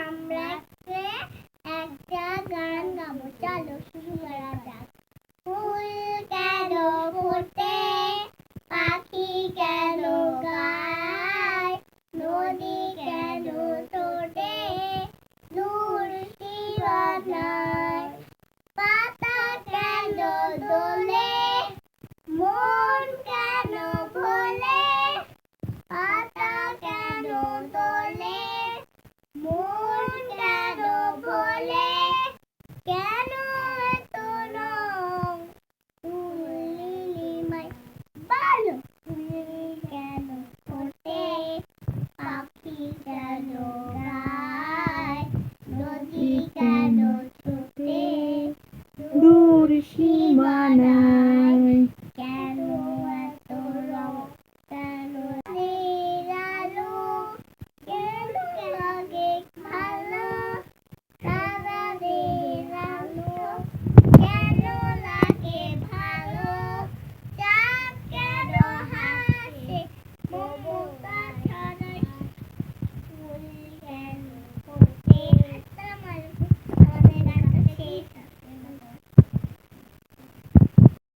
আমরা একটা গান গাবো চলো শুরু ফুল কেন ফুটে পাখি কেন গায় নদী কেন তোটে? দূর শিবানা। Shivana.